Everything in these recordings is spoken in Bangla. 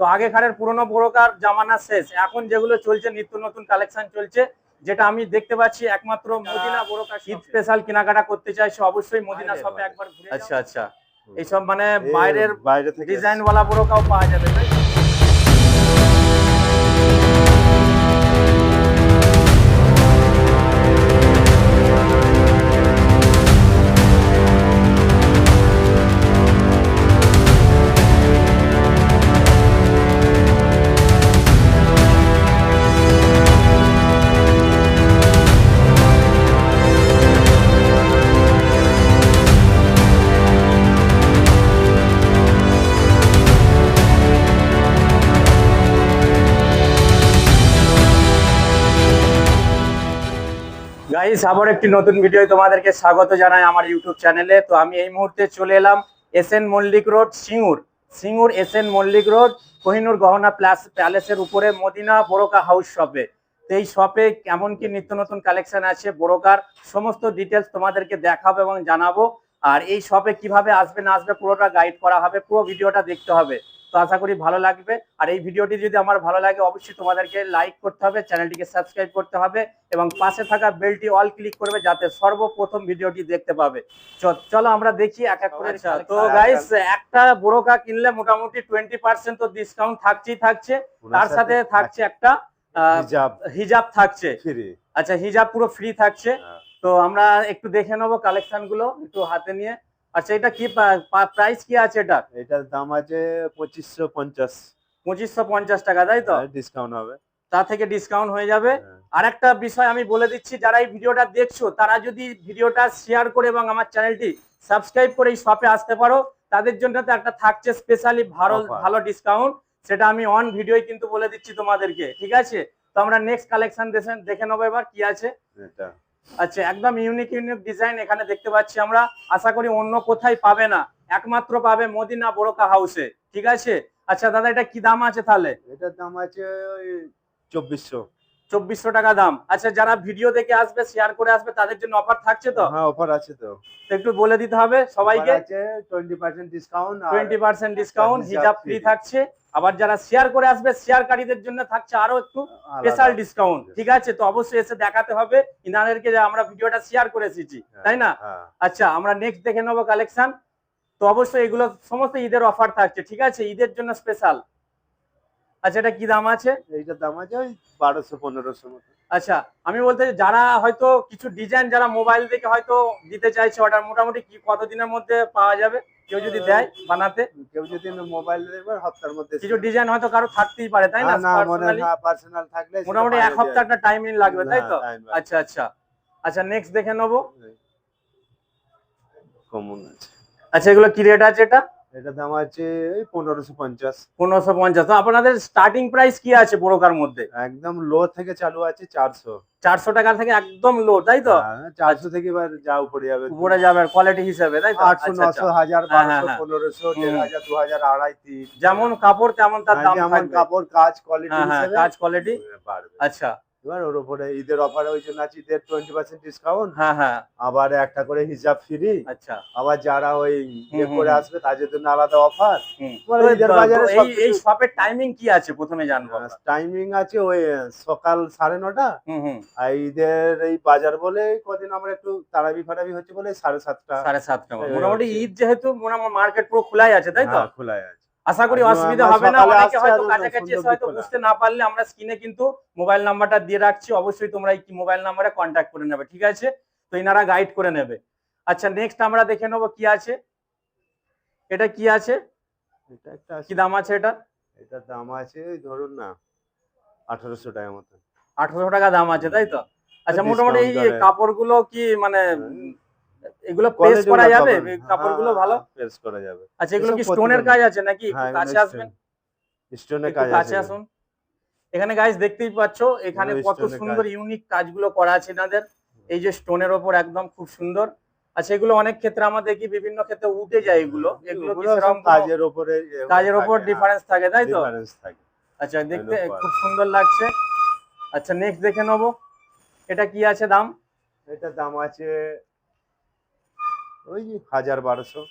তো আগেকারের পুরনো বোরকার জামানা শেষ। এখন যেগুলো চলছে নিত্য নতুন কালেকশন চলছে যেটা আমি দেখতে পাচ্ছি একমাত্র মদিনা বোরকা শীত স্পেশাল কেনাকাটা করতে চাইছে অবশ্যই মদিনা সব শপে একবার ঘুরে আচ্ছা আচ্ছা। এইসব মানে বাইরের বাইরে থেকে ডিজাইন ওয়ালা বোরকাও পাওয়া যাবে গাইস আবার একটি নতুন ভিডিও তোমাদেরকে স্বাগত জানাই আমার ইউটিউব চ্যানেলে তো আমি এই মুহূর্তে চলে এলাম S N Mallick road Singur Singur S N Mallick road Kohinoor Gohona plus প্যালেসের উপরে মদিনা বোরকা হাউস শপে। তো এই শপে কেমন কি নিত্য নতুন কালেকশন আছে বোরকার। সমস্ত ডিটেলস তোমাদেরকে দেখাবো এবং জানাব। আর এই শপে কীভাবে আসবে না আসবে পুরোটা গাইড করা হবে, পুরো ভিডিওটা দেখতে হবে। তো আশা করি ভালো লাগবে। আর এই ভিডিওটি যদি আমার ভালো লাগে অবশ্যই তোমাদেরকে লাইক করতে হবে চ্যানেলটিকে সাবস্ক্রাইব করতে হবে এবং পাশে থাকা বেলটি অল ক্লিক করবে যাতে সর্বপ্রথম ভিডিওটি দেখতে পাবে। চলো আমরা দেখি এক এক করে। আচ্ছা, তো আচ্ছা। গাইস একটা বোরকা কিনলে মোটামুটি টোয়েন্টি পার্সেন্ট তো ডিসকাউন্ট থাকছেই থাকছে। তার সাথে থাকছে একটা হিজাব। হিজাব থাকছে। আচ্ছা হিজাব পুরো ফ্রি থাকছে। তো আমরা একটু দেখে নেব কালেকশনগুলো একটু হাতে নিয়ে। আচ্ছা এটা কি প্রাইস কি আছে এটা? এটার দাম আছে পঁচিশশো পঞ্চাশ। পঁচিশশো পঞ্চাশ টাকা তাই তো? ডিসকাউন্ট হবে। তা থেকে ডিসকাউন্ট হয়ে যাবে। হ্যাঁ। আরেকটা বিষয় আমি বলে দিচ্ছি যারা এই ভিডিওটা দেখছ তারা যদি ভিডিওটা শেয়ার করে এবং আমার চ্যানেলটি সাবস্ক্রাইব করে এই শপে আসতে পারো তাদের জন্য তো একটা থাকছে স্পেশালি ভালো ভালো ডিসকাউন্ট সেটা আমি অন ভিডিওই কিন্তু বলে দিচ্ছি তোমাদেরকে ঠিক আছে? তো আমরা নেক্সট কালেকশন দেখে নেব এবার কি আছে। এটা। আচ্ছা একদম ইউনিক ইউনিক ডিজাইন এখানে দেখতে পাচ্ছি আমরা। আশা করি অন্য কোথায় পাবে না। একমাত্র পাবে মদিনা বোরকা হাউসে ঠিক আছে? আচ্ছা দাদা এটা কি দাম আছে তাহলে? এটার দাম আছে ওই চব্বিশশো। চব্বিশশো টাকা দাম। আচ্ছা যারা ভিডিও দেখে আসবে শেয়ার করে আসবে তাদের জন্য অফার থাকছে তো? হ্যাঁ অফার আছে তো। একটু বলে দিতে হবে সবাইকে। আছে twenty percent discount twenty percent discount হিজাব ফ্রি থাকছে। আবার যারা শেয়ার করে আসবে শেয়ারকারীদের জন্য থাকছে আরও একটু স্পেশাল ডিসকাউন্ট ঠিক আছে? তো অবশ্যই এসে দেখাতে হবে। ইনাদেরকে যে আমরা ভিডিওটা শেয়ার করে এসেছি। তাই না? হ্যাঁ। আচ্ছা আমরা নেক্সট দেখে নেব কালেকশন তো অবশ্যই এগুলো সমস্ত ঈদের অফার থাকছে। ঠিক আছে? ঈদের জন্য স্পেশাল আচ্ছা এটা কি দাম আছে? এইটার দাম আছে ওই বারোশো পনেরোশো মতো। আচ্ছা আমি বলতে যারা হয়তো কিছু ডিজাইন যারা মোবাইল থেকে হয়তো দিতে চাইছে অর্ডার মোটামুটি কি কতদিনের মধ্যে পাওয়া যাবে? কেউ যদি দেয় বানাতে কেউ যদি মোবাইল দেখবে হপ্তার মধ্যে কিছু ডিজাইন হয়তো কারও থাকতেই পারে তাই না? পার্সোনাল থাকলে মোটামুটি এক হপ্তাহ একটা টাইমিং লাগবে তাই তো। আচ্ছা আচ্ছা। আচ্ছা নেক্সট দেখে নেব। কমন আছে। আচ্ছা এগুলো কি রেট আছে এটা? এটার দাম আছে ওই পনেরোশো পঞ্চাশ। পনেরোশো পঞ্চাশ। আপনাদের স্টার্টিং প্রাইস কি আছে বোরকার মধ্যে? একদম লো থেকে চালু আছে চারশো। চারশো টাকা থেকে একদম লো তাই তো? চারশো থেকে এবার যা উপরে যাবে। উপরে যাবে কোয়ালিটি হিসেবে তাই তো? আটশো আচ্ছা, আচ্ছা। নশো হাজার হ্যাঁ, হ্যাঁ, বারোশো হ্যাঁ। পনেরোশো দেড় হাজার দু হাজার আড়াই তিন। যেমন কাপড় তেমন তার হ্যাঁ, দাম কাপড় কাজ কোয়ালিটি হ্যাঁ হ্যাঁ কাজ কোয়ালিটি আচ্ছা। এবার ওর উপরে ঈদের অফার ওই জন্য আছে ঈদের টোয়েন্টি পার্সেন্ট ডিসকাউন্ট হ্যাঁ হ্যাঁ। আবার একটা করে হিসাব ফ্রি আচ্ছা। আবার যারা ওই ইয়ে করে আসবে তাদের জন্য আলাদা অফার ঈদের বাজারে এই শপের টাইমিং কি আছে? প্রথমে জানব। টাইমিং আছে ওই সকাল সাড়ে নটা। আর ঈদের এই বাজার বলে কদিন আমরা একটু তারাবি ফারাবি হচ্ছে বলে সাড়ে সাতটা। সাড়ে সাতটা। মোটামুটি ঈদ যেহেতু মোটামুটি মার্কেট পুরো খোলাই আছে তাই তো? হ্যাঁ, খোলাই আছে। আশা করি অসুবিধা হবে না। অনেকে হয়তো কাছাকাছি এসে হয়তো বুঝতে না পারলে আমরা স্ক্রিনে কিন্তু মোবাইল নাম্বারটা দিয়ে রাখছি। অবশ্যই তোমরা এই মোবাইল নাম্বারে কন্ট্যাক্ট করে নেবে ঠিক আছে? তো এনারা গাইড করে নেবে। আচ্ছা নেক্সট আমরা দেখে নেব কি আছে। এটা কি আছে? এটা একটা কি দাম আছে এটা? এটার দাম আছে ধরুন না আঠারোশো টাকা মতো আঠারোশো টাকা দাম আছে তাই তো? আচ্ছা মোটামুটি এই কাপড়গুলো কি মানে হ্যাঁ। এগুলো প্রেস করা যাবে? কাপড়গুলো হ্যাঁ, ভালো? প্রেস করা যাবে। আচ্ছা এগুলো কি স্টোনের কাজ আছে নাকি? হ্যাঁ, কাছে আসবেন? স্টোনের কাজ কাছে আছে। আসুন। এখানে গাইস দেখতেই পাচ্ছ এখানে কত সুন্দর ইউনিক কাজগুলো করা আছে এনাদের। এই যে স্টোনের ওপর একদম খুব সুন্দর। আচ্ছা এগুলো অনেক ক্ষেত্রে আমরা দেখি বিভিন্ন ক্ষেত্রে উঠে যায় এগুলো? এগুলো কি সেরকম কাজের উপরে কাজের ওপর ডিফারেন্স থাকে তাই তো? ডিফারেন্স থাকে। আচ্ছা দেখতে খুব সুন্দর লাগছে। আচ্ছা নেক্সট দেখে নেব। এটা কি আছে দাম? এটার দাম আছে ওই হাজার বারোশো।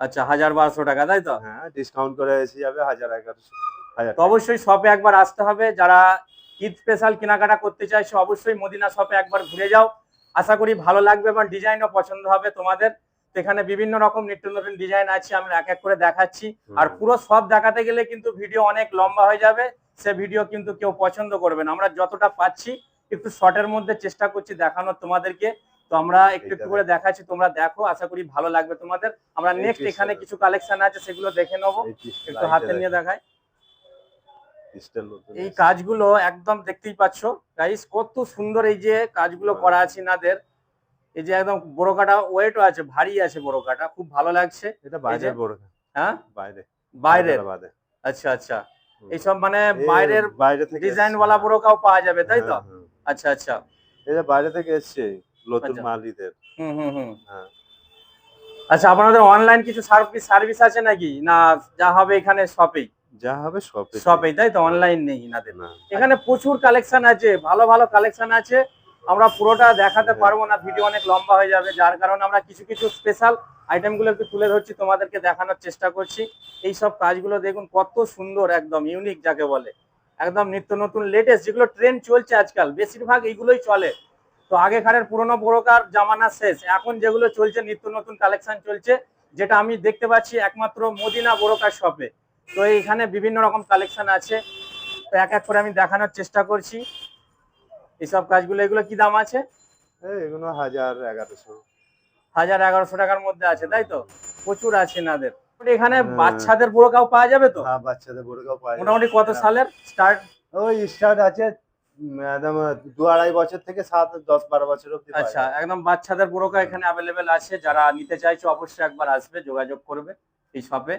আচ্ছা হাজার বারোশো টাকা তাই তো? হ্যাঁ ডিসকাউন্ট করে এসে যাবে হাজার এগারোশো তো অবশ্যই শপে একবার আসতে হবে। যারা ঈদ স্পেশাল কেনাকাটা করতে চাইছো অবশ্যই মদিনা শপে একবার ঘুরে যাও। আশা করি ভালো লাগবে এবং ডিজাইনও পছন্দ হবে তোমাদের। এখানে বিভিন্ন রকম নিত্য নতুন ডিজাইন আছে আমি এক এক করে দেখাচ্ছি। আর পুরো সব দেখাতে গেলে কিন্তু ভিডিও অনেক লম্বা হয়ে যাবে। সে ভিডিও কিন্তু কেউ পছন্দ করবে না। আমরা যতটা পাচ্ছি একটু শর্টের মধ্যে চেষ্টা করছি দেখানোর তোমাদেরকে। তো আমরা একটু একটু করে দেখাচ্ছি তোমরা দেখো আশা করি ভালো লাগবে তোমাদের। আমরা নেক্সট এখানে কিছু কালেকশন আছে সেগুলো দেখে নেব। একটু হাতে নিয়ে দেখো। দেখায় এই কাজগুলো একদম দেখতেই পাচ্ছ। গাইস কত সুন্দর এই যে কাজগুলো করা আছে ইনাদের। এই যে একদম বোরকাটা ওয়েটও আছে ভারী আছে বোরকাটা খুব ভালো লাগছে। এটা বাইরের বড় হ্যাঁ? বাইরে। বাইরের? আচ্ছা আচ্ছা। এইসব মানে বাইরের বাইরে থেকে ডিজাইন ওয়ালা হ্যাঁ। বোরকাও পাওয়া যাবে তাই তো? হ্যাঁ, হ্যাঁ। আচ্ছা আচ্ছা। এটা বাইরে থেকে এসছে। নতুন আচ্ছা। মালিদের। হুম হুম হুম। হ্যাঁ। আচ্ছা আপনাদের অনলাইন কিছু সার্ভিস সার্ভিস আছে নাকি? না যা হবে এখানে শপেই যা হবে সব শপেই তাই তো? অনলাইন নেই ইনাদের। এখানে প্রচুর কালেকশন আছে ভালো ভালো কালেকশন আছে। আমরা পুরোটা দেখাতে পারব না ভিডিও অনেক লম্বা হয়ে যাবে। যার কারণে আমরা কিছু কিছু স্পেশাল আইটেমগুলো একটু তুলে ধরছি তোমাদেরকে দেখানোর চেষ্টা করছি। এই সব কাজগুলো দেখুন কত সুন্দর একদম ইউনিক যাকে বলে। একদম নিত্য নতুন লেটেস্ট যেগুলো ট্রেন্ড চলছে আজকাল বেশিরভাগ এইগুলোই চলে। তো আগেকারের পুরনো বড়কার জামানা শেষ। এখন যেগুলো চলছে নিত্য নতুন কালেকশন চলছে যেটা আমি দেখতে পাচ্ছি একমাত্র মদিনা বোরকার শপে। তো এইখানে বিভিন্ন রকম কালেকশন আছে। তো এক এক করে আমি দেখানোর চেষ্টা করছি। এইসব কাজগুলো এগুলো কি দাম আছে? এগুলো হাজার এগারোশো। হাজার এগারোশো টাকার মধ্যে আছে তাই তো? প্রচুর আছে এনাদের। এখানে হ্যাঁ। বাচ্চাদের বোরকাও পাওয়া যাবে তো? হ্যাঁ বাচ্চাদের বড়গাও পাওয়া যায়। মোটামুটি কত সালের? স্টার্ট? ওই স্টার্ট আছে একদম দু আড়াই বছর থেকে সাত, দশ, বারো বছর অব্দি আচ্ছা একদম পুরোকা এখানে অ্যাভেলেবেল আছে। যারা নিতে চাইছো, অবশ্যই একবার আসবে, যোগাযোগ করবে এই শপে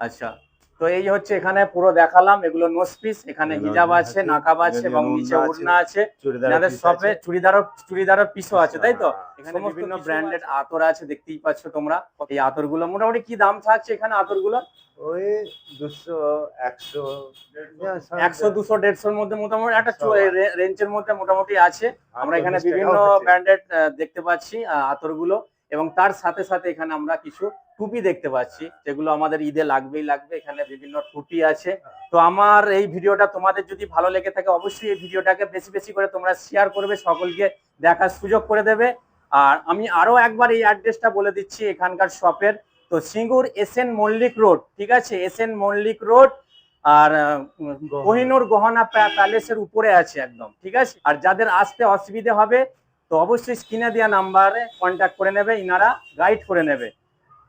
আচ্ছা। তো এই হচ্ছে এখানে পুরো দেখালাম এগুলো নোস পিস এখানে হিজাব আছে, নাকাব আছে এবং নিচে ওড়না আছে। চুড়িদারের যাদের শপে আছে। চুড়িদারও পিসও আছে তাই তো? হ্যাঁ, এখানে বিভিন্ন ব্র্যান্ডেড আতর আছে দেখতেই পাচ্ছ তোমরা। এই আতরগুলো মোটামুটি কি দাম থাকছে এখানে আতরগুলো? ওই দুশো একশো একশো দুশো দেড়শোর মধ্যে মোটামুটি একটা সব। রেঞ্জের মধ্যে মোটামুটি আছে। আমরা এখানে বিভিন্ন। ব্র্যান্ডেড দেখতে পাচ্ছি আহ, আতরগুলো। এবং তার সাথে সাথে এখানে আমরা কিছু টুপি দেখতে পাচ্ছি যেগুলো আমাদের ঈদে লাগবেই লাগবে। এখানে বিভিন্ন টুপি আছে। তো আমার এই ভিডিওটা তোমাদের যদি ভালো লেগে থাকে অবশ্যই এই ভিডিওটাকে বেশি বেশি করে তোমরা শেয়ার করবে সকলকে দেখার সুযোগ করে দেবে। আর আমি আরও একবার এই অ্যাড্রেসটা বলে দিচ্ছি এখানকার শপের তো Singur S N Mallick road ঠিক আছে? এস এন মল্লিক রোড আর কোহিনুর গহনা প্যা- প্যালেসের উপরে আছে একদম ঠিক আছে? আর যাদের আসতে অসুবিধে হবে তো অবশ্যই স্ক্রিনে দেওয়া নাম্বারে কন্ট্যাক্ট করে নেবে, ইনারা গাইড করে নেবে।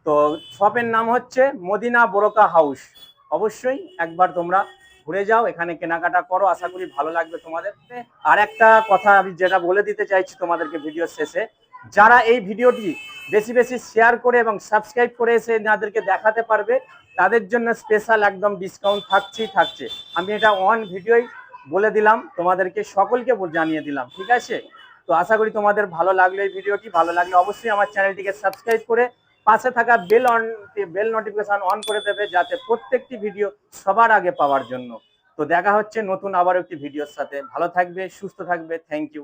তো শপের নাম হচ্ছে মদিনা বোরকা হাউস অবশ্যই একবার তোমরা ঘুরে যাও, এখানে কেনাকাটা করো, আশা করি ভালো লাগবে তোমাদের। আর একটা কথা আমি যেটা বলে দিতে চাইছি তোমাদেরকে ভিডিও শেষে, যারা এই ভিডিওটি বেশি বেশি শেয়ার করে এবং সাবস্ক্রাইব করে এসে যাদেরকে দেখাতে পারবে, তাদের জন্য স্পেশাল একদম ডিসকাউন্ট থাকছেই থাকছে। আমি এটা অন ভিডিওই বলে দিলাম, তোমাদেরকে সকলকে জানিয়ে দিলাম, ঠিক আছে? তো আশা করি তোমাদের ভালো লাগল এই ভিডিওটি। ভালো লাগলে অবশ্যই আমার চ্যানেলটিকে সাবস্ক্রাইব করে পাশে থাকা bell on, bell notification on করে দেবে যাতে প্রত্যেকটি ভিডিও সবার আগে পাওয়ার জন্য। তো দেখা হচ্ছে নতুন আবার একটি ভিডিওর সাথে। ভালো থাকবে, সুস্থ থাকবে। Thank you.